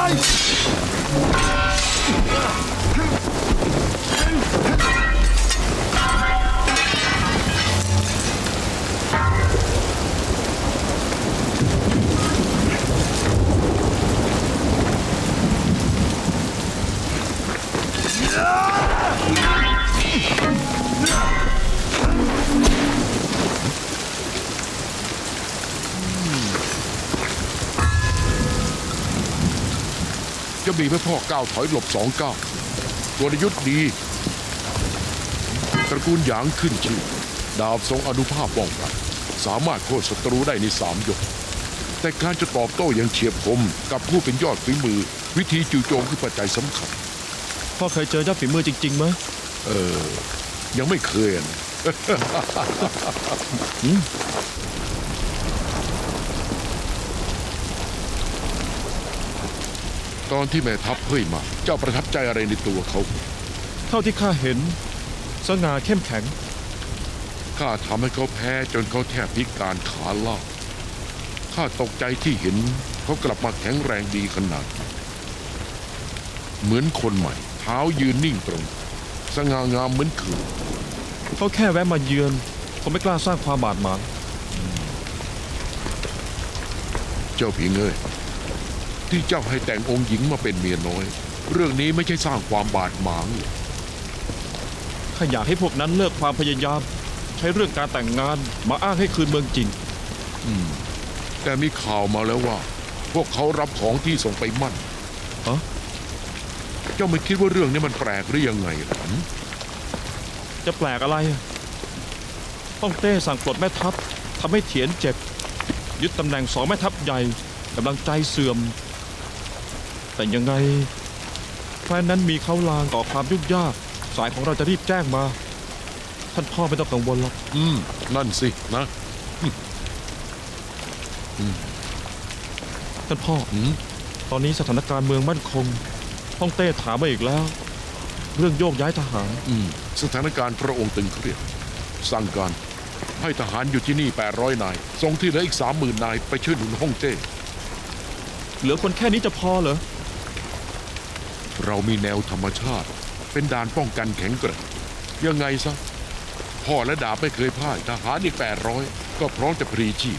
าย จะมีพระพ่อก้าวถอยหลบสองก้าวกลยุทธ์ดี ตระกูลหยางขึ้นชื่อ ดาบทรงอนุภาพป้องกันสามารถโค่นศัตรูได้ในสามยก แต่การจะตอบโต้อย่างเฉียบคมกับผู้เป็นยอดฝีมือ วิธีจู่โจมคือปัจจัยสำคัญ พ่อเคยเจอยอดฝีมือจริงๆไหมเออ ยังไม่เคยนะ ตอนที่แม่ทัพเฮ้ยมา เจ้าประทับใจอะไรในตัวเขา เท่าที่ข้าเห็น สง่าเข้มแข็ง ข้าทำให้เขาแพ้จนเขาแทบพิการขาล่ากข้าตกใจที่เห็นเขากลับมาแข็งแรงดีขนาดนี้เหมือนคนใหม่ เท้ายืนนิ่งตรง สง่างามเหมือนขืนเขาแค่แวะมาเยือนเขาไม่กล้าสร้างความบาดหมางเจ้าผิงเอ้ย ที่เจ้าให้แต่งองค์หญิงมาเป็นเมียน้อย เรื่องนี้ไม่ใช่สร้างความบาดหมางหรอกข้าอยากให้พวกนั้นเลิกความพยายาม ใช้เรื่องการแต่งงานมาอ้างให้คืนเมืองจริงแต่มีข่าวมาแล้วว่า พวกเขารับของที่ส่งไปมั่น ฮะ เจ้าไม่คิดว่าเรื่องนี้มันแปลกหรือยังไงหรอจะแปลกอะไรอะต้องเต้สั่งปลดแม่ทัพทำให้เถียนเจ็บ ยึดตำแหน่งสองแม่ทัพใหญ่กำลังใจเสื่อม แต่ยังไงแฟนนั้นมีเขาลางก่อความยุ่งยาก สายของเราจะรีบแจ้งมา ท่านพ่อไม่ต้องกังวลหรอกอืม นั่นสินะท่านพ่อ อืมตอนนี้สถานการณ์เมืองมั่นคงฮ่องเต้ถามมาอีกแล้ว เรื่องโยกย้ายทหาร อืมสถานการณ์พระองค์ตึงเครียด สั่งการ ให้ทหารอยู่ที่นี่ 800 นายส่งที่เหลืออีก 30,000 นายไปช่วยหนุนฮ่องเต้ เหลือคนแค่นี้จะพอเหรอ เรามีแนวธรรมชาติ เป็นด่านป้องกันแข็งแกร่งยังไงซะ พ่อและดาบไม่เคยพ่ายทหารอีก 800 ก็พร้อมจะพรีชีพ